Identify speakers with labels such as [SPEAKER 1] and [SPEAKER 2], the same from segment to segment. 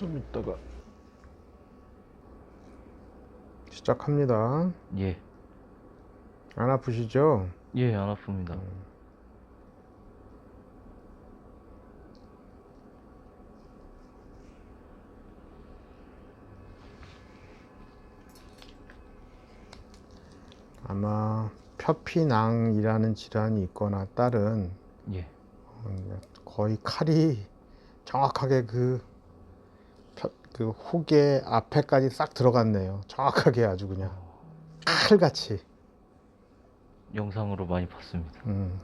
[SPEAKER 1] 좀 이따가 시작합니다.
[SPEAKER 2] 예.
[SPEAKER 1] 안 아프시죠?
[SPEAKER 2] 예, 안 아픕니다.
[SPEAKER 1] 아마 표피낭이라는 질환이 있거나 딸은
[SPEAKER 2] 예.
[SPEAKER 1] 어, 거의 칼이 정확하게 그, 펴- 그 후계 앞에까지 싹 들어갔네요. 정확하게 아주 그냥 칼같이.
[SPEAKER 2] 영상으로 많이 봤습니다.
[SPEAKER 1] 음.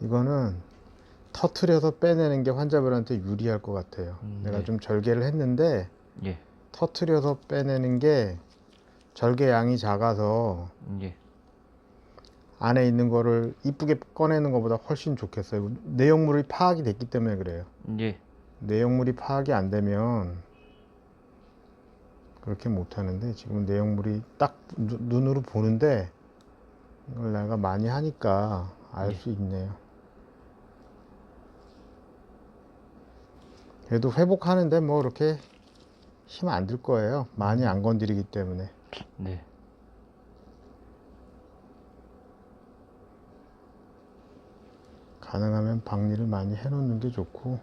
[SPEAKER 1] 이거는 터트려서 빼내는 게 환자분한테 유리할 것 같아요.
[SPEAKER 2] 음,
[SPEAKER 1] 내가
[SPEAKER 2] 네.
[SPEAKER 1] 좀 절개를 했는데
[SPEAKER 2] 예.
[SPEAKER 1] 터트려서 빼내는 게 절개 양이 작아서
[SPEAKER 2] 예.
[SPEAKER 1] 안에 있는 거를 이쁘게 꺼내는 것보다 훨씬 좋겠어요. 내용물이 파악이 됐기 때문에 그래요.
[SPEAKER 2] 예.
[SPEAKER 1] 내용물이 파악이 안 되면 그렇게 못 하는데 지금 내용물이 딱 누- 눈으로 보는데 이걸 내가 많이 하니까 알
[SPEAKER 2] 예.
[SPEAKER 1] 수 있네요. 그래도 회복하는데 뭐 그렇게 힘 안 들 거예요. 많이 안 건드리기 때문에.
[SPEAKER 2] 네.
[SPEAKER 1] 가능하면 박리를 많이 해놓는 게 좋고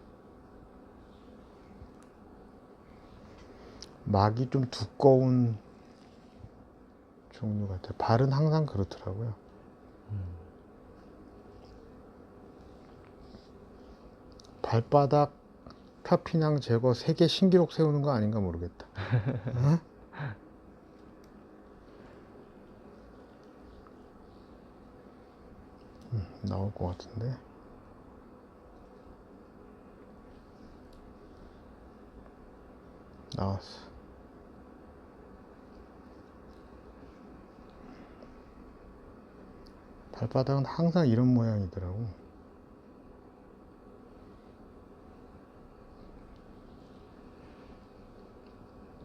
[SPEAKER 1] 막이 좀 두꺼운 종류 같아요. 발은 항상 그렇더라고요. 발바닥 표피낭 제거 3개 신기록 세우는 거 아닌가 모르겠다. 어? 음, 나올 것 같은데. 나왔어. 발바닥은 항상 이런 모양이더라고.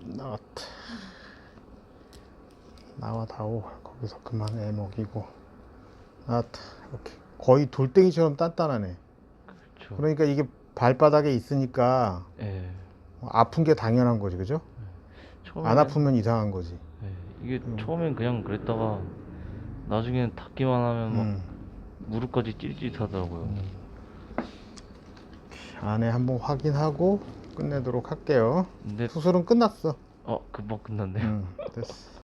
[SPEAKER 1] 나왔다. 나와 다오. 거기서 그만 애 먹이고. 나왔다. 이렇게 거의 돌덩이처럼 단단하네.
[SPEAKER 2] 그렇죠.
[SPEAKER 1] 그러니까 이게 발바닥에 있으니까
[SPEAKER 2] 예.
[SPEAKER 1] 아픈 게 당연한 거지, 그죠?
[SPEAKER 2] 처음에
[SPEAKER 1] 안 아프면 이상한 거지.
[SPEAKER 2] 예. 이게
[SPEAKER 1] 음.
[SPEAKER 2] 처음엔 그냥 그랬다가 나중에는 닿기만 하면 막
[SPEAKER 1] 음.
[SPEAKER 2] 무릎까지 찌릿찌릿하더라고요.
[SPEAKER 1] 안에 한번 확인하고 끝내도록 할게요.
[SPEAKER 2] 근데
[SPEAKER 1] 수술은 끝났어.
[SPEAKER 2] 어 금방 끝났네요.
[SPEAKER 1] 음, 됐어.